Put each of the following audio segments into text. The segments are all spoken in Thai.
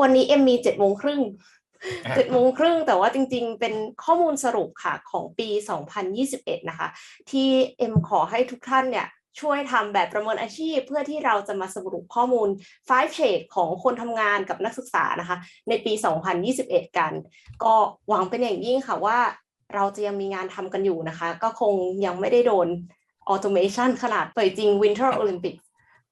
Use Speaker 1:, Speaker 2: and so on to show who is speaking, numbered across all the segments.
Speaker 1: วันนี้เอ็มมีเจ็ดโมงครึ่งเจ็ดโมงครึ่งแต่ว่าจริงๆ เป็นข้อมูลสรุปค่ะของปี 2021 นะคะ ที่เอ็มขอให้ทุกท่านเนี่ยช่วยทำแบบประเมินอาชีพ เพื่อที่เราจะมาสรุปข้อมูล 5 shade ของคนทำงานกับนักศึกษานะคะ ในปี 2021 กัน ก็หวังเป็นอย่างยิ่งค่ะว่าเราจะยังมีงานทำกันอยู่นะคะ ก็คงยังไม่ได้โดน automation ขนาดเปิดจริง Winter Olympics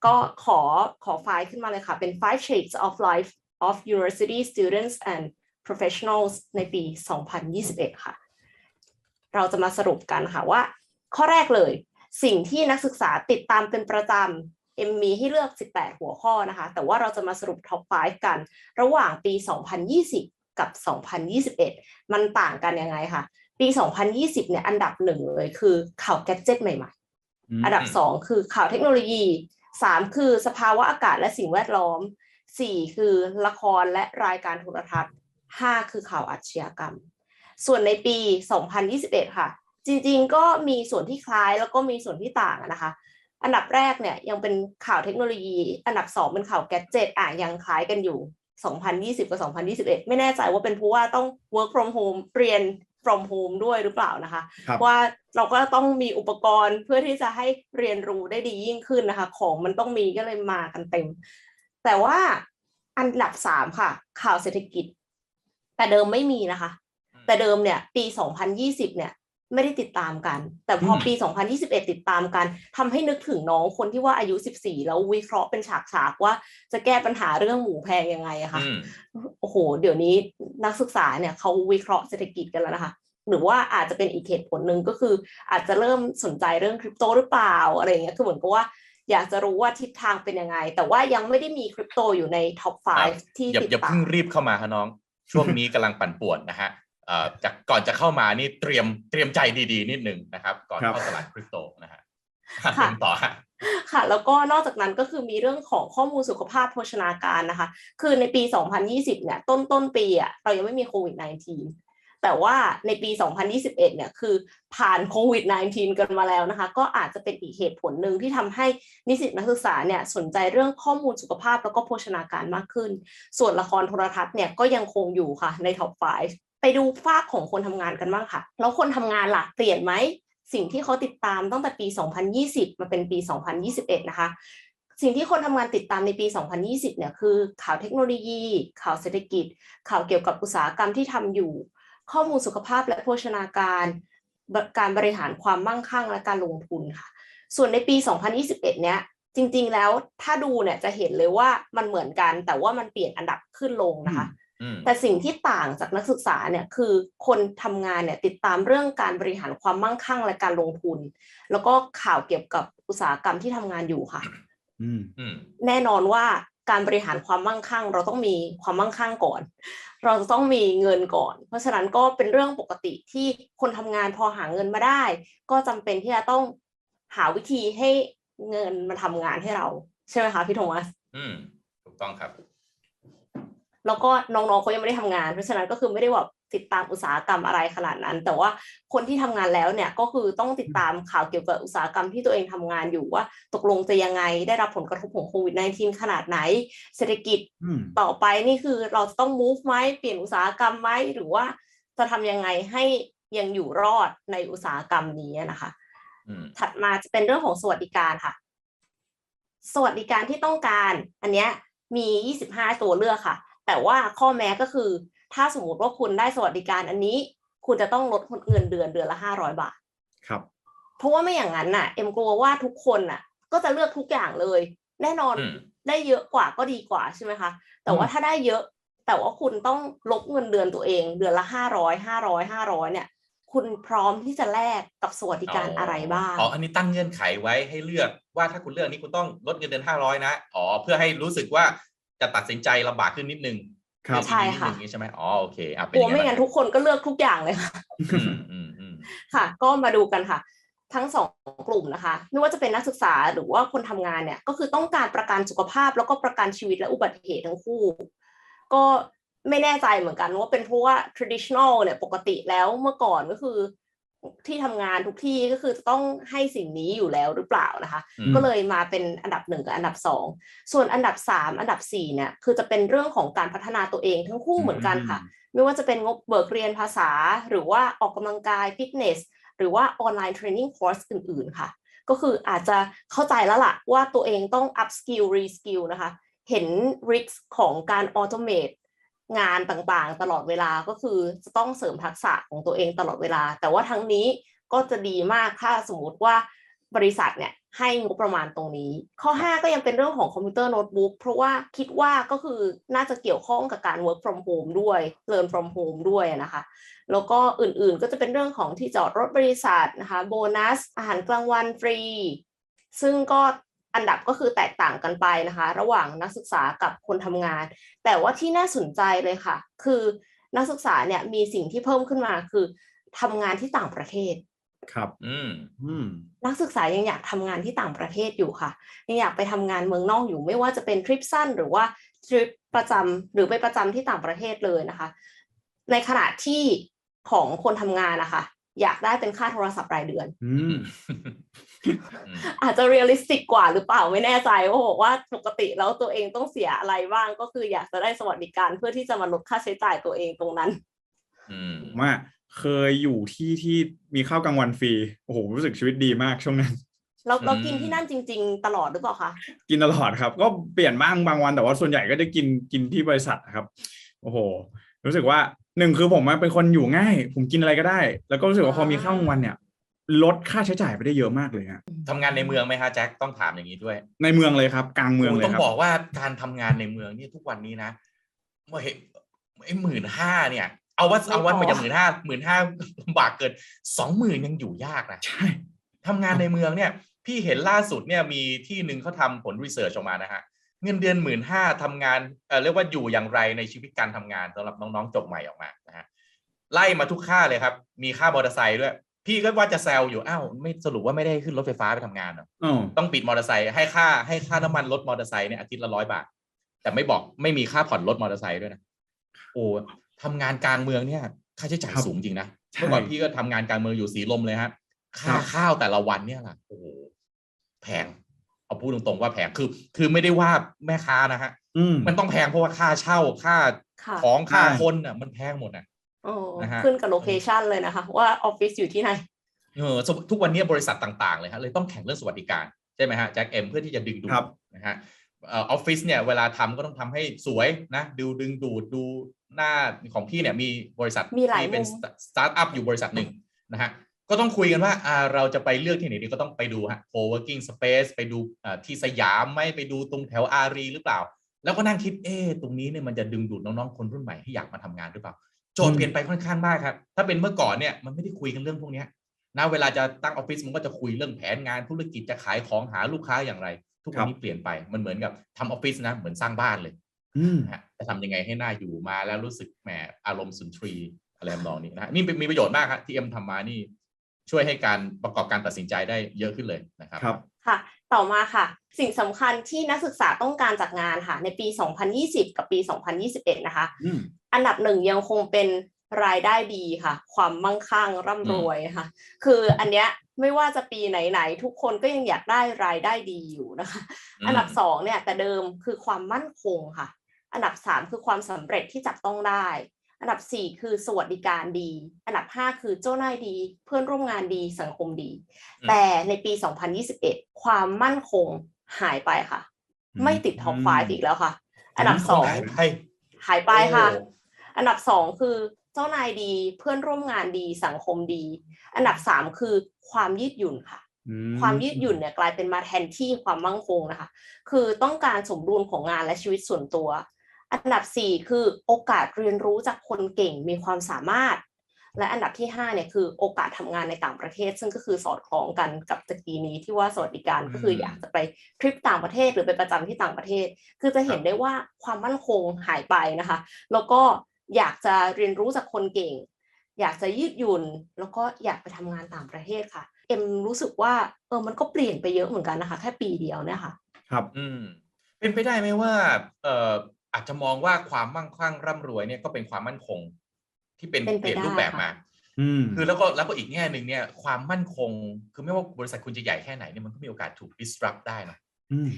Speaker 1: ก็ขอขอไฟล์ขึ้นมาเลยค่ะ เป็น five shades of life of university students and professionals ในปี 2021 ค่ะ เราจะมาสรุปกันค่ะว่า ข้อแรกเลย สิ่งที่นักศึกษาติดตามเป็นประจำเอ็มมีให้เลือก 18 หัวข้อนะคะ แต่ว่าเราจะมาสรุปท็อป 5 กัน ระหว่างปี 2020 กับ 2021 มันต่างกันยังไงคะปี 2020 เนี่ย อันดับหนึ่งเลยคือข่าวแกดเจิตใหม่ๆ อันดับสองคือข่าวเทคโนโลยีสามคือสภาวะอากาศและสิ่งแวดล้อม สี่คือละครและรายการโทรทัศน์ห้าคือข่าวอาชญากรรม ส่วนในปี 2021 ค่ะ จริงๆ ก็มีส่วนที่คล้ายแล้วก็มีส่วนที่ต่างนะคะ อันดับแรกเนี่ยยังเป็นข่าวเทคโนโลยี อันดับสองเป็นข่าวแกดเจิตอะยังคล้ายกันอยู่ 2020 กับ 2021 ไม่แน่ใจว่าเป็นเพราะว่าต้อง work from home เรียน from home ด้วยหรือเปล่านะคะ
Speaker 2: ครับ
Speaker 1: ว่าเราก็ต้องมีอุปกรณ์เพื่อที่จะให้เรียนรู้ได้ดียิ่งขึ้นนะคะ ของมันต้องมีก็เลยมากันเต็ม แต่ว่าอันดับสามค่ะ ข่าวเศรษฐกิจ แต่เดิมไม่มีนะคะ แต่เดิมเนี่ย ปี2020เนี่ย ไม่ได้ติดตามกัน แต่พอปี2021ติดตามกันทำให้นึกถึงน้องคนที่ว่าอายุ14แล้ววิเคราะห์เป็นฉากๆว่าจะแก้ปัญหาเรื่องหมูแพงยังไงอะค่ะ
Speaker 3: อืม
Speaker 1: โอ้โห เดี๋ยวนี้นักศึกษาเนี่ยเขาวิเคราะห์เศรษฐกิจกันแล้วนะคะหรือว่าอาจจะเป็นอีกเหตุผลหนึ่งก็คืออาจจะเริ่มสนใจเรื่องคริปโตหรือเปล่าอะไรอย่างเงี้ยคือเหมือนกับว่า อยากจะรู้ว่าทิศทางเป็นยังไง แต่ว่ายังไม่ได้มีคริปโตอยู่ในท็อป 5 ที่
Speaker 3: อย่า
Speaker 1: ติด
Speaker 3: อย่า
Speaker 1: ตา
Speaker 3: เพิ่
Speaker 1: ม
Speaker 3: งรีบเข้ามาครับน้อง ช่วงนี้กำลังปั่นป่วนนะฮะเอ่อจากก่อนจะเข้ามานี่เตรียมเตรียมใจดีๆ นิดหนึ่งนะครับ ก่อน
Speaker 2: ครับ
Speaker 3: เข้าตลาดคริปโตนะฮะ
Speaker 1: ค่ะ
Speaker 3: เป็นต่อฮะ
Speaker 1: ค่ะ แล้วก็นอกจากนั้นก็คือมีเรื่องของข้อมูลสุขภาพโภชนาการนะคะ คือในปี 2020 เนี่ย ต้นต้นปีอะเรายังไม่มีโควิด -19 แต่ว่าในปี 2021 เนี่ยคือผ่านโควิด -19 กันมาแล้วนะคะ ก็อาจจะเป็นอีกเหตุผลหนึ่งที่ทำให้นิสิตนักศึกษาเนี่ยสนใจเรื่องข้อมูลสุขภาพแล้วก็โภชนาการมากขึ้น ส่วนละครโทรทัศน์เนี่ยก็ยังคงอยู่ค่ะในท็อป 5 ไปดูฝากของคนทำงานกันบ้างค่ะ แล้วคนทำงานล่ะเปลี่ยนไหมสิ่งที่เขาติดตามตั้งแต่ปี 2020 มาเป็นปี 2021 นะคะ สิ่งที่คนทำงานติดตามในปี 2020 เนี่ยคือข่าวเทคโนโลยี ข่าวเศรษฐกิจ ข่าวเกี่ยวกับอุตสาหกรรมที่ทำอยู่ ข้อมูลสุขภาพและโภชนาการ การบริหารความมั่งคั่งและการลงทุนค่ะ ส่วนในปี 2021 เนี้ยจริง ๆ แล้วถ้าดูเนี่ยจะเห็นเลยว่ามันเหมือนกัน แต่ว่ามันเปลี่ยนอันดับขึ้นลงนะคะ
Speaker 3: อืม
Speaker 1: แต่สิ่งที่ต่างจากนักศึกษาเนี่ยคือคนทำงานเนี่ยติดตามเรื่องการบริหารความมั่งคั่งและการลงทุน แล้วก็ข่าวเกี่ยวกับอุตสาหกรรมที่ทำงานอยู่ค่ะ
Speaker 2: อืม
Speaker 3: อืม
Speaker 1: แน่นอนว่า การบริหารความมั่งคั่ง เราต้องมีความมั่งคั่งก่อน เราจะต้องมีเงินก่อน เพราะฉะนั้นก็เป็นเรื่องปกติที่คนทำงานพอหาเงินมาได้ ก็จำเป็นที่จะต้องหาวิธีให้เงินมาทำงานให้เรา ใช่ไหมคะพี่โทมัส
Speaker 3: อืมถูกต้องครับ
Speaker 1: แล้วก็น้องๆเขายังไม่ได้ทำงาน เพราะฉะนั้นก็คือไม่ได้แบบ ติดตามอุตสาหกรรมอะไรขนาดนั้น แต่ว่าคนที่ทำงานแล้วเนี่ยก็คือต้องติดตามข่าวเกี่ยวกับอุตสาหกรรมที่ตัวเองทำงานอยู่ว่า ตกลงจะยังไงได้รับผลกระทบของโควิด -19 ขนาดไหน เศรษฐกิจ
Speaker 2: อืม
Speaker 1: ต่อไปนี่คือเราจะต้อง move ไหมเปลี่ยนอุตสาหกรรมไหมหรือว่าจะทำยังไงให้ยังอยู่รอดในอุตสาหกรรมนี้นะคะ
Speaker 3: อืม
Speaker 1: ถัดมาจะเป็นเรื่องของสวัสดิการค่ะ สวัสดิการที่ต้องการ อันเนี้ยมี 25 ตัวเลือกค่ะ แต่ว่าข้อแม้ก็คือ ถ้าสมมติว่าคุณได้สวัสดิการอันนี้ คุณจะต้องลดเงินเดือนเดือนละ500บาท
Speaker 2: ครับ
Speaker 1: เพราะว่าไม่อย่างนั้นน่ะ เอ็มกลัวว่าทุกคนน่ะ ก็จะเลือกทุกอย่างเลย แน่นอน
Speaker 3: อืม
Speaker 1: ได้เยอะกว่าก็ดีกว่าใช่ไหมคะ แต่ว่า
Speaker 2: อืม
Speaker 1: ถ้าได้เยอะแต่ว่าคุณต้องลบเงินเดือนตัวเอง เดือนละห้าร้อยห้าร้อยห้าร้อยเนี่ย คุณพร้อมที่จะแลกกับสวัสดิการอะไรบ้าง
Speaker 3: อ๋ออันนี้ตั้งเงื่อนไขไว้ให้เลือกว่าถ้าคุณเลือกนี้คุณต้องลดเงินเดือนห้าร้อยนะอ๋อเพื่อให้รู้สึกว่าจะตัดสินใจลำบากขึ้นนิดนึง
Speaker 2: ครับ
Speaker 1: ใช่ค่ะ
Speaker 3: นิดนึงอย่างนี้ใช่ไหมอ๋อโอเคอะเป็น
Speaker 1: กลัว
Speaker 3: อย่าง
Speaker 1: ไม่
Speaker 3: นั้น
Speaker 1: งั้นทุกคนก็เลือกทุกอย่างเลยค่ะ
Speaker 3: อืมอืมอืม
Speaker 1: ค่ะ ก็มาดูกันค่ะ ทั้งสองกลุ่มนะคะ ไม่ว่าจะเป็นนักศึกษาหรือว่าคนทำงานเนี่ย ก็คือต้องการประกันสุขภาพแล้วก็ประกันชีวิตและอุบัติเหตุทั้งคู่ ก็ไม่แน่ใจเหมือนกันว่าเป็นเพราะว่า traditional เนี่ยปกติแล้วเมื่อก่อนก็คือ ที่ทำงานทุกที่ก็คือจะต้องให้สิ่งนี้อยู่แล้วหรือเปล่านะคะ
Speaker 3: อืม
Speaker 1: ก็เลยมาเป็นอันดับหนึ่งกับอันดับสองส่วนอันดับสามอันดับสี่เนี่ยคือจะเป็นเรื่องของการพัฒนาตัวเองทั้งคู่เหมือนกันค่ะ ไม่ว่าจะเป็นงบเบิกเรียนภาษา หรือว่าออกกำลังกายฟิตเนสหรือว่าออนไลน์เทรนนิ่งคอร์สอื่นๆค่ะ ก็คืออาจจะเข้าใจแล้วล่ะว่าตัวเองต้อง up skill re skill นะคะ เห็น risk ของการ automate งานต่างๆ ตลอดเวลาก็คือจะต้องเสริมทักษะของตัวเองตลอดเวลา แต่ว่าทั้งนี้ก็จะดีมากถ้าสมมติว่าบริษัทเนี่ยให้งบประมาณตรงนี้ ข้อ 5 ก็ยังเป็นเรื่องของคอมพิวเตอร์โน้ตบุ๊กเพราะว่าคิดว่าก็คือน่าจะเกี่ยวข้องกับการ work from home ด้วย learn from home ด้วยนะคะ แล้วก็อื่นๆก็จะเป็นเรื่องของที่จอดรถบริษัทนะคะโบนัส อาหารกลางวันฟรี ซึ่งก็ อันดับก็คือแตกต่างกันไปนะคะ ระหว่างนักศึกษากับคนทำงาน แต่ว่าที่น่าสนใจเลยค่ะ คือนักศึกษาเนี่ยมีสิ่งที่เพิ่มขึ้นมาคือทำงานที่ต่างประเทศ
Speaker 2: ครับ
Speaker 3: อืม
Speaker 2: อืม
Speaker 1: นักศึกษายังอยากทำงานที่ต่างประเทศอยู่ค่ะ ยังอยากไปทำงานเมืองนอกอยู่ ไม่ว่าจะเป็นทริปสั้นหรือว่าทริปประจำหรือไปประจำที่ต่างประเทศเลยนะคะ ในขณะที่ของคนทำงานนะคะ อยากได้เป็นค่าโทรศัพท์รายเดือน
Speaker 2: อืม
Speaker 1: อาจจะเรียลลิสติกกว่าหรือเปล่าไม่แน่ใจว่าบอกว่าปกติแล้วตัวเองต้องเสียอะไรบ้างก็คืออยากจะได้สวัสดิการเพื่อที่จะมาลดค่าใช้จ่ายตัวเองตรงนั้น
Speaker 3: อืม
Speaker 2: ผมว่าเคยอยู่ที่ที่มีข้าวกลางวันฟรีโอ้โหรู้สึกชีวิตดีมากช่วงนั้น
Speaker 1: เราเรา
Speaker 3: อืม
Speaker 1: กินที่นั่นจริง ๆ ตลอดหรือเปล่าคะ
Speaker 2: กินตลอดครับ ก็เปลี่ยนบ้างบางวันแต่ว่าส่วนใหญ่ก็จะกินกินที่บริษัทนะครับ โอ้โห รู้สึกว่าหนึ่งคือผมอะเป็นคนอยู่ง่าย ผมกินอะไรก็ได้ แล้วก็รู้สึกว่าพอมีข้าวกลางวันเนี่ย ลดค่าใช้จ่ายไปได้เยอะมากเลยฮะ
Speaker 3: ทำงานในเมืองไหมฮะแจ็คต้องถามอย่างนี้ด้วย
Speaker 2: ในเมืองเลยครับ กลางเมืองเลย
Speaker 3: ต้อง
Speaker 2: ครับ
Speaker 3: บอกว่าการทำงานในเมืองนี่ทุกวันนี้นะไม่ไอ้หมื่นห้าเนี่ย เอาว่า
Speaker 1: ไม่
Speaker 3: เอาว่า
Speaker 1: พอ
Speaker 3: มันจะหมื่นห้าหมื่นห้าลำบากเกินสองหมื่นยังอยู่ยากนะ
Speaker 2: ใช่
Speaker 3: ทำงานในเมืองเนี่ย พี่เห็นล่าสุดเนี่ยมีที่หนึ่งเขาทำผลรีเสิร์ชออกมานะฮะเงินเดือนหมื่นห้าทำงานเอ่อเรียกว่าอยู่อย่างไรในชีวิตการทำงานสำหรับน้องๆจบใหม่ออกมานะฮะไล่มาทุกค่าเลยครับ มีค่ามอเตอร์ไซค์ด้วย พี่ก็ว่าจะแซวอยู่อ้าวไม่สรุปว่าไม่ได้ขึ้นรถไฟฟ้าไปทำงานเหรอ
Speaker 2: อ๋อ
Speaker 3: ต้องปิดมอเตอร์ไซค์ให้ค่าให้ค่าน้ำมันรถมอเตอร์ไซค์เนี่ยอาทิตย์ละร้อยบาท แต่ไม่บอกไม่มีค่าผ่อนรถมอเตอร์ไซค์ด้วยนะโอ้ทำงานกลางเมืองเนี่ย ค่าใช้จ่ายสูงจริงนะเมื่อก่อนพี่ก็ทำงานกลางเมืองอยู่สีลมเลยฮะค่าข้าวแต่ละวันเนี่ยล่ะโอ้โหแพงเอาพูดตรงๆว่าแพงคือ คือไม่ได้ว่าแม่ค้านะฮะ
Speaker 2: อืม
Speaker 3: มันต้องแพงเพราะว่าค่าเช่าค่า
Speaker 1: ค่ะ
Speaker 3: ของค่า
Speaker 2: ใช่
Speaker 3: คนอะ มันแพงหมดอะ
Speaker 1: โอ้
Speaker 3: นะฮะ
Speaker 1: ขึ้นกับโลเคชันเลยนะคะ ว่าออฟฟิศอยู่ที่ไหน
Speaker 3: เออสมทุกวันนี้บริษัทต่างๆเลยฮะเลยต้องแข่งเรื่องสวัสดิการใช่ไหมฮะแจ็คเอ็มเพื่อที่จะดึงดูด
Speaker 2: ครับ
Speaker 3: นะฮะเออออฟฟิศเนี่ยเวลาทำก็ต้องทำให้สวยนะดูดึงดูดดูหน้าของพี่เนี่ยมีบริษัท
Speaker 1: มีหลาย
Speaker 3: ที่เป็น
Speaker 1: มุม
Speaker 3: สตาร์ทอัพอยู่บริษัทหนึ่งนะฮะก็ต้องคุยกันว่าอ่าเราจะไปเลือกที่ไหนดีก็ต้องไปดูฮะ co-working space ไปดูอ่าที่สยามไหมไปดูตรงแถวอารีหรือเปล่า แล้วก็นั่งคิดเอ๊ะตรงนี้เนี่ยมันจะดึงดูดน้องๆคนรุ่นใหม่ให้อยากมาทำงานหรือเปล่า โจทย์เปลี่ยนไปค่อนข้างมากครับ ถ้าเป็นเมื่อก่อนเนี่ยมันไม่ได้คุยกันเรื่องพวกเนี้ยนะเวลาจะตั้งออฟฟิศมันก็จะคุยเรื่องแผนงานธุรกิจจะขายของหาลูกค้าอย่างไร ทุกวันนี้เปลี่ยนไปมันเหมือนกับทำออฟฟิศนะเหมือนสร้างบ้านเลย
Speaker 2: อืม
Speaker 3: นะฮะจะทำยังไงให้หน่าอยู่มาแล้วรู้สึกแหมอารมณ์สุนทรีย์อะไรทำนองนี้นะฮะนี่เป็นมีประโยชน์มากครับที่เอ็มทำมานี่ ช่วยให้การประกอบการตัดสินใจได้เยอะขึ้นเลยนะครับ
Speaker 2: ครับ
Speaker 1: ค่ะ ต่อมาค่ะ สิ่งสำคัญที่นักศึกษาต้องการจากงานค่ะ ในปี 2020 กับปี 2021 นะคะ
Speaker 2: อืม
Speaker 1: อันดับหนึ่งยังคงเป็นรายได้ดีค่ะ ความมั่งคั่งร่ำรวยค่ะ คืออันเนี้ยไม่ว่าจะปีไหนๆทุกคนก็ยังอยากได้รายได้ดีอยู่นะคะ
Speaker 3: อืม
Speaker 1: อันดับสองเนี่ยแต่เดิมคือความมั่นคงค่ะ อันดับสามคือความสำเร็จที่จับต้องได้ อันดับสี่คือสวัสดิการดี อันดับห้าคือเจ้านายดี เพื่อนร่วมงานดีสังคมดี
Speaker 3: อืม
Speaker 1: แต่ในปี 2021 ความมั่นคงหายไปค่ะ
Speaker 2: อืม
Speaker 1: ไม่ติดท็อป
Speaker 2: อืม
Speaker 1: ไฟอีกแล้วค่ะ อันดับสอง
Speaker 3: หายไป
Speaker 1: หายไปค่ะ
Speaker 3: โอ้
Speaker 1: อันดับสองคือเจ้านายดีเพื่อนร่วมงานดีสังคมดี อันดับสามคือความยืดหยุ่นค่ะ
Speaker 2: อื
Speaker 1: ความยืดหยุ่นเนี่ยกลายเป็นมาแทนที่ความมั่งคงนะคะ คือต้องการสมดุลของงานและชีวิตส่วนตัว อันดับสี่คือโอกาสเรียนรู้จากคนเก่งมีความสามารถ และอันดับที่ห้าเนี่ยคือโอกาสทำงานในต่างประเทศ ซึ่งก็คือสอดคล้องกันกับตะกี้นี้ที่ว่าสวัสดิการก็คืออยากจะไปทริปต่างประเทศหรือไปประจำที่ต่างประเทศ คือจะเห็นได้ว่าความมั่นคงหายไปนะคะ แล้วก็อยากจะเรียนรู้จากคนเก่ง อยากจะยืดหยุ่น แล้วก็อยากไปทำงานต่างประเทศค่ะ เอ็มรู้สึกว่าเออมันก็เปลี่ยนไปเยอะเหมือนกันนะคะ แค่ปีเดียวเนี่ยค่ะ
Speaker 2: ครับ
Speaker 3: อืมเป็นไปได้ไหมว่าเอ่อ อาจจะมองว่าความมั่งคั่งร่ำรวยเนี่ยก็เป็นความมั่นคง ที่เป็น
Speaker 1: เป็นไป
Speaker 3: เปลี่ยน
Speaker 1: ได้
Speaker 3: รูปแบบ
Speaker 1: ค่ะ
Speaker 3: มา
Speaker 2: อืม
Speaker 3: คือแล้วก็แล้วก็อีกแง่หนึ่งเนี่ย ความมั่นคง คือไม่ว่าบริษัทคุณจะใหญ่แค่ไหนเนี่ยมันก็มีโอกาสถูก disrupt ได้นะ
Speaker 2: อืม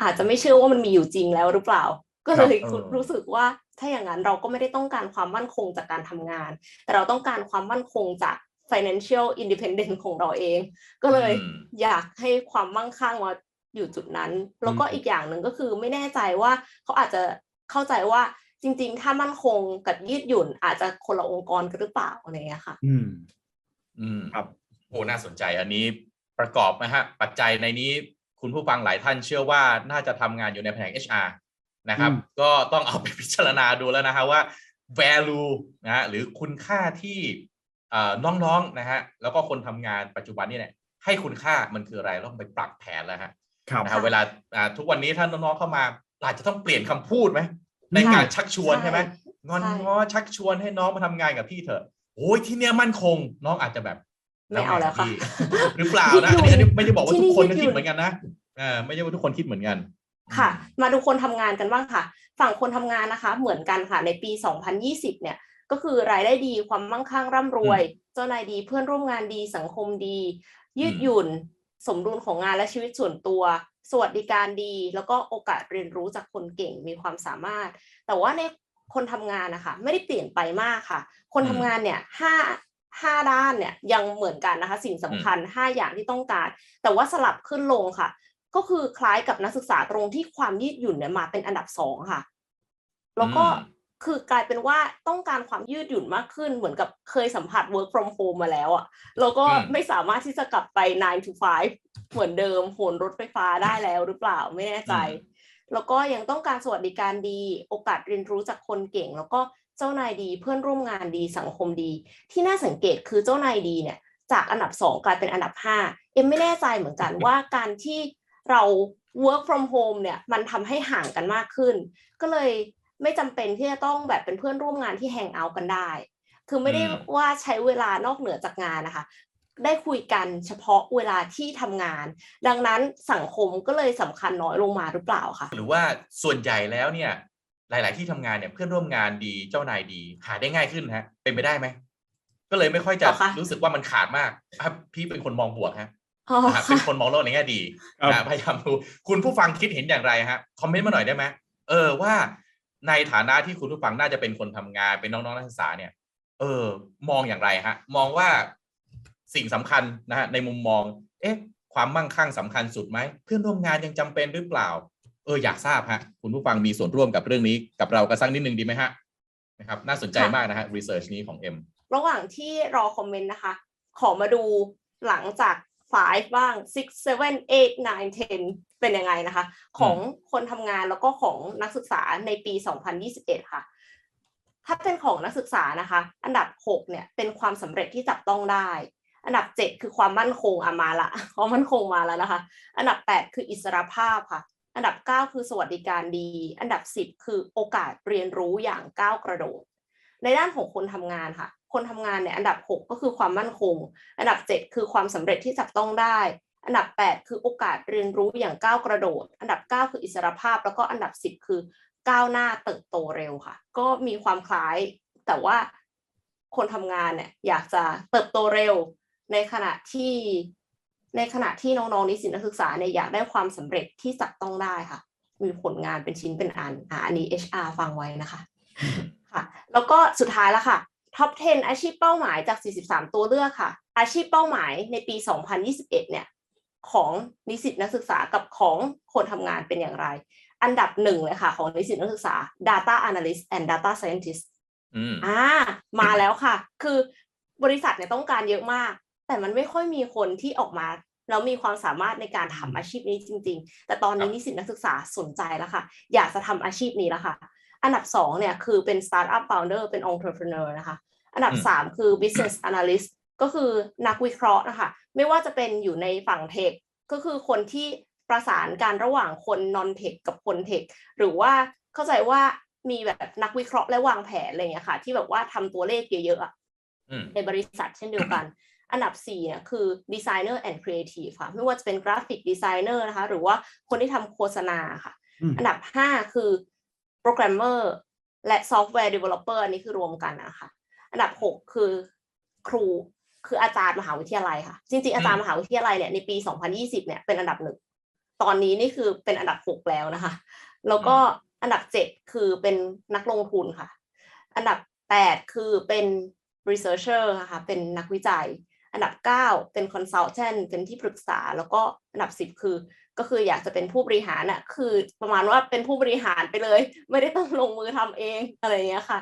Speaker 1: อาจจะไม่เชื่อว่ามันมีอยู่จริงแล้วหรือเปล่า ก็เลย
Speaker 3: ครับเออ
Speaker 1: รู้สึกว่าถ้าอย่างนั้นเราก็ไม่ได้ต้องการความมั่นคงจากการทำงาน แต่เราต้องการความมั่นคงจาก financial independence ของเราเอง ก็เลย
Speaker 3: อืม
Speaker 1: อยากให้ความมั่งคั่งมาอยู่จุดนั้น แล้วก็
Speaker 2: อืม
Speaker 1: อีกอย่างหนึ่งก็คือไม่แน่ใจว่าเขาอาจจะ เข้าใจว่าจริง ๆ ถ้ามั่นคงกับยืดหยุ่นอาจจะคนละองค์กรกันหรือเปล่าอะไรอย่างเงี้ยค่ะ
Speaker 2: อืม
Speaker 3: อืม
Speaker 2: ครับ
Speaker 3: โอ้น่าสนใจอันนี้ประกอบนะฮะปัจจัยในนี้คุณผู้ฟังหลายท่านเชื่อว่าน่าจะทำงานอยู่ในแผนก HR นะครับ
Speaker 2: อืม
Speaker 3: ก็ต้องเอาไปพิจารณาดูแล้วนะฮะว่า value นะฮะหรือคุณค่าที่เอ่อน้องๆนะฮะแล้วก็คนทำงานปัจจุบันนี่เนี่ยให้คุณค่ามันคืออะไรต้องไปปรับแผนแล้วฮะ
Speaker 2: ครับ
Speaker 3: นะฮะเวลาอ่าทุกวันนี้ถ้าน้องๆเข้ามาอาจจะต้องเปลี่ยนคำพูดไหม ในการชักชวน
Speaker 1: ใช่
Speaker 3: ใช่ไหมงอน
Speaker 1: ใช่
Speaker 3: ง้อชักชวนให้น้องมาทำงานกับพี่เถอะโอ้ยที่เนี้ยมั่นคง น้องอาจจะแบบ
Speaker 1: ไม่เอาแล้วค่ะ
Speaker 3: พี่หรือเปล่านะ
Speaker 1: ยื
Speaker 3: อัน
Speaker 1: ดหยุ่น
Speaker 3: นี้อันนี้ไม่ได้บอกว่า
Speaker 1: ที่
Speaker 3: ทุ
Speaker 1: นี่
Speaker 3: กคน
Speaker 1: ยื
Speaker 3: ก็
Speaker 1: ดหยุ่น
Speaker 3: คิดเหมือนกันนะอ่าไม่ใช่ว่าทุกคนคิดเหมือนกัน
Speaker 1: ค่ะ มาดูคนทำงานกันบ้างค่ะ ฝั่งคนทำงานนะคะ เหมือนกันค่ะ ในปี 2020 เนี่ย ก็คือรายได้ดีความมั่งคั่งร่ำรวย เจ้านายดีเพื่อนร่วมงานดีสังคมดี ยืดหยุ่น สมดุลของงานและชีวิตส่วนตัว สวัสดิการดี แล้วก็โอกาสเรียนรู้จากคนเก่งมีความสามารถ แต่ว่าในคนทำงานนะคะไม่ได้เปลี่ยนไปมากค่ะ คนทำงานเนี่ยห้าห้าด้านเนี่ยยังเหมือนกันนะคะ สิ่งสำคัญห้าอย่างที่ต้องการ แต่ว่าสลับขึ้นลงค่ะ ก็คือคล้ายกับนักศึกษาตรงที่ความยืดหยุ่นเนี่ยมาเป็นอันดับสองค่ะ แล้วก็
Speaker 3: อืม
Speaker 1: คือกลายเป็นว่าต้องการความยืดหยุ่นมากขึ้นเหมือนกับเคยสัมผัส work from home มาแล้วอะ่ะแล้วก็
Speaker 3: อืม
Speaker 1: ไม่สามารถที่จะกลับไป 9 to 5 เหมือนเดิมโหนรถไฟฟ้าได้แล้วหรือเปล่าไม่แน่ใจ แล้วก็ยังต้องการสวัสดิการดี โอกาสเรียนรู้จากคนเก่ง แล้วก็เจ้านายดีเพื่อนร่วมงานดีสังคมดี ที่น่าสังเกตคือเจ้านายดีเนี่ย จากอันดับสองกลายเป็นอันดับห้าเอ็มไม่แน่ใจเหมือนกันว่าการที่เรา work from home เนี่ยมันทำให้ห่างกันมากขึ้น ก็เลยไม่จำเป็นที่จะต้องแบบเป็นเพื่อนร่วมงานที่แฮงเอาท์กันได้ คือไม่ได้
Speaker 3: อืม
Speaker 1: ว่าใช้เวลานอกเหนือจากงานนะคะ ได้คุยกันเฉพาะเวลาที่ทำงาน ดังนั้นสังคมก็เลยสำคัญน้อยลงมาหรือเปล่าคะ
Speaker 3: หรือว่าส่วนใหญ่แล้วเนี่ยหลาย ๆ ที่ทำงานเนี่ยเพื่อนร่วมงานดีเจ้านายดีหาได้ง่ายขึ้นฮะเป็นไปได้ไหมก็เลยไม่ค่อยจะ
Speaker 1: เหรอคะ
Speaker 3: รู้สึกว่ามันขาดมากอะพี่เป็นคนมองบวกฮะ
Speaker 1: อ๋อ
Speaker 3: นะครับเป็นคนมองโลกในแง่ดี
Speaker 2: ครับ
Speaker 3: นะพยายามดูคุณผู้ฟังคิดเห็นอย่างไรฮะคอมเมนต์มาหน่อยได้ไหมเออว่าในฐานะที่คุณผู้ฟังน่าจะเป็นคนทำงานเป็นน้องๆนักศึกษาเนี่ย เออ มองอย่างไรฮะ มองว่า สิ่งสำคัญนะฮะในมุมมอง เอ๊ะ ความมั่งคั่งสำคัญสุดไหมเพื่อนร่วมงานยังจำเป็นหรือเปล่า เอออยากทราบฮะคุณผู้ฟังมีส่วนร่วมกับเรื่องนี้กับเรากันสักนิดนึงดีไหมฮะนะครับน่าสนใจมากนะฮะรีเสิร์ชนี้ของเอ็ม
Speaker 1: ระหว่างที่รอคอมเมนต์นะคะ ขอมาดูหลังจาก 5 บ้าง 6 7 8 9 10 เป็นยังไงนะคะ ของคนทำงานแล้วก็ของนักศึกษาในปี 2021 ค่ะ ถ้าเป็นของนักศึกษานะคะ อันดับ 6 เนี่ย เป็นความสำเร็จที่จับต้องได้ อันดับ7คือความมั่นคงอะมาละความมั่นคงมาแล้วนะคะ อันดับ8คืออิสรภาพค่ะ อันดับ9คือสวัสดิการดี อันดับ10คือโอกาสเรียนรู้อย่างก้าวกระโดด ในด้านของคนทำงานค่ะ คนทำงานเนี่ยอันดับ6ก็คือความมั่นคง อันดับ7คือความสำเร็จที่จับต้องได้ อันดับ8คือโอกาสเรียนรู้อย่างก้าวกระโดด อันดับ9คืออิสรภาพ แล้วก็อันดับ10คือก้าวหน้าเติบโตเร็วค่ะ ก็มีความคล้ายแต่ว่าคนทำงานเนี่ยอยากจะเติบโตเร็ว ในขณะที่ในขณะที่น้องๆนิสิตนักศึกษาเนี่ยอยากได้ความสำเร็จที่จับต้องได้ค่ะ มีผลงานเป็นชิ้นเป็นอันอะอันนี้ HR ฟังไว้นะคะค่ะ แล้วก็สุดท้ายแล้วค่ะท็อป 10 อาชีพเป้าหมายจาก 43 ตัวเลือกค่ะ อาชีพเป้าหมายในปี 2021 เนี่ย ของนิสิตนักศึกษากับของคนทำงานเป็นอย่างไร อันดับหนึ่งเลยค่ะ ของนิสิตนักศึกษา Data Analyst and Data Scientist
Speaker 3: อืม
Speaker 1: อ่า มาแล้วค่ะ คือบริษัทเนี่ยต้องการเยอะมาก แต่มันไม่ค่อยมีคนที่ออกมาแล้วมีความสามารถในการทำอาชีพนี้จริง ๆ แต่ตอนนี้นิสิตนักศึกษาสนใจแล้วค่ะ อยากจะทำอาชีพนี้แล้วค่ะ อันดับสองเนี่ยคือเป็น Startup Founder เป็น Entrepreneur นะคะ อันดับ
Speaker 3: อืม
Speaker 1: สามคือ Business Analyst ก็คือนักวิเคราะห์นะคะ ไม่ว่าจะเป็นอยู่ในฝั่งเทค ก็คือคนที่ประสานการระหว่างคน non tech กับคนเทค หรือว่าเข้าใจว่ามีแบบนักวิเคราะห์และวางแผนอะไรอย่างเงี้ยค่ะ ที่แบบว่าทำตัวเลขเยอะๆอะ
Speaker 3: อืม
Speaker 1: ในบริษัทเช่นเดียวกัน อันดับ4เนี่ยคือ designer and creative ค่ะ ไม่ว่าจะเป็น graphic designer นะคะ หรือว่าคนที่ทำโฆษณาค่ะ
Speaker 2: อืม
Speaker 1: อันดับ 5 คือ programmer และ software developer อันนี้คือรวมกันนะคะ อันดับ 6 คือครูคืออาจารย์มหาวิทยาลัยค่ะ จริงๆ อาจารย์มหาวิทยาลัยเนี่ยในปี 2020 เนี่ยเป็นอันดับหนึ่งตอนนี้นี่คือเป็นอันดับหกแล้วนะคะ แล้วก็อันดับเจ็ดคือเป็นนักลงทุนค่ะ อันดับแปดคือเป็น researcher นะคะเป็นนักวิจัย อันดับเก้าเป็น consultant เป็นที่ปรึกษา แล้วก็อันดับสิบคือ ก็คืออยากจะเป็นผู้บริหารน่ะคือประมาณว่าเป็นผู้บริหารไปเลย ไม่ได้ต้องลงมือทำเองอะไรอย่างเงี้ยค่ะ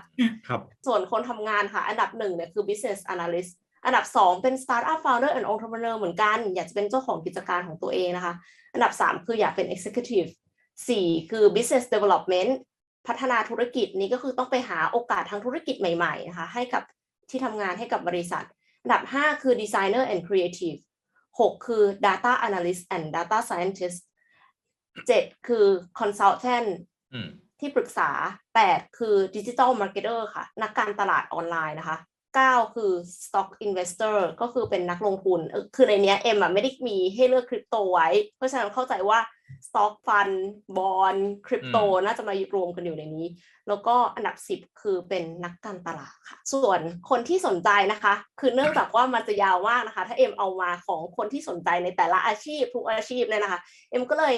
Speaker 2: ครับ
Speaker 1: ส่วนคนทำงานค่ะ อันดับหนึ่งเนี่ยคือ business analyst อันดับสองเป็น startup founder and entrepreneur เหมือนกัน อยากจะเป็นเจ้าของกิจการของตัวเองนะคะ อันดับสามคืออยากเป็น executive สี่คือ business development พัฒนาธุรกิจนี้ก็คือต้องไปหาโอกาสทางธุรกิจใหม่ๆนะคะให้กับที่ทำงานให้กับบริษัท อันดับห้าคือ designer and creative หกคือ data analyst and data scientist เจ็ดคือ consultant
Speaker 3: อืม
Speaker 1: ที่ปรึกษา 8 คือ Digital Marketer ค่ะ นักการตลาดออนไลน์นะคะ 9 คือ Stock Investor ก็คือเป็นนักลงทุนเออคือในเนี้ยเอ็มอะไม่ได้มีให้เลือกคริปโตไว้ เพราะฉะนั้นเข้าใจว่า Stock Fund Bond คริปโต
Speaker 3: อืม
Speaker 1: น่าจะมารวมกันอยู่ในนี้ แล้วก็อันดับ 10 คือเป็นนักการตลาดค่ะ ส่วนคนที่สนใจนะคะ คือเนื่องจากว่ามันจะยาวมากนะคะ ถ้าเอ็มเอามาของคนที่สนใจในแต่ละอาชีพทุกอาชีพเลยนะคะ เอ็มก็เลย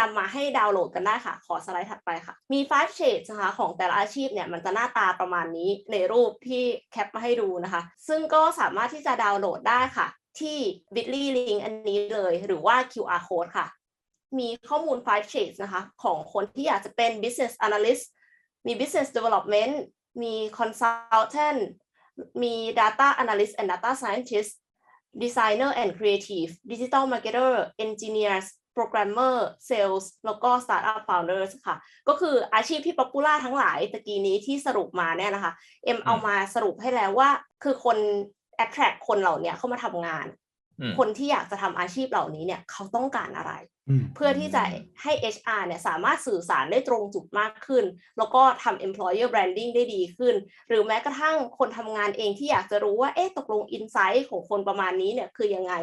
Speaker 1: นำมาให้ดาวน์โหลดกันได้ค่ะ ขอสไลด์ถัดไปค่ะ มี five shades นะคะของแต่ละอาชีพเนี่ยมันจะหน้าตาประมาณนี้ในรูปที่แคปมาให้ดูนะคะ ซึ่งก็สามารถที่จะดาวน์โหลดได้ค่ะ ที่ bit.ly link อันนี้เลย หรือว่า QR code ค่ะ มีข้อมูล five shades นะคะ ของคนที่อยากจะเป็น business analyst มี business development มี consultant มี data analyst and data scientist designer and creative digital marketer engineers programmer sales แล้วก็ startup founders ค่ะ ก็คืออาชีพที่ป๊อปปูล่าทั้งหลายตะกี้นี้ที่สรุปมาเนี่ยนะคะ เอ็มเอามาสรุปให้แล้วว่า คือคน attract คนเหล่านี้เข้ามาทำงาน
Speaker 3: อืม
Speaker 1: คนที่อยากจะทำอาชีพเหล่านี้เนี่ยเขาต้องการอะไร
Speaker 2: อืม
Speaker 1: เพื่อที่จะให้ HR เนี่ยสามารถสื่อสารได้ตรงจุดมากขึ้น แล้วก็ทำ employer branding ได้ดีขึ้น หรือแม้กระทั่งคนทำงานเองที่อยากจะรู้ว่า เอ๊ะ ตกลง insight ของคนประมาณนี้เนี่ยคือยังไง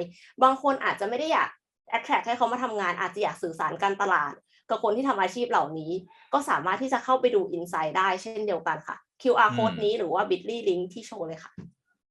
Speaker 1: บางคนอาจจะไม่ได้อยาก attract ให้เขามาทำงานอาจจะอยากสื่อสารการตลาด กับคนที่ทำอาชีพเหล่านี้ ก็สามารถที่จะเข้าไปดู insight ได้เช่นเดียวกันค่ะ QR code
Speaker 3: อืม
Speaker 1: นี้หรือว่า bit.ly link ที่โชว์เลยค่ะ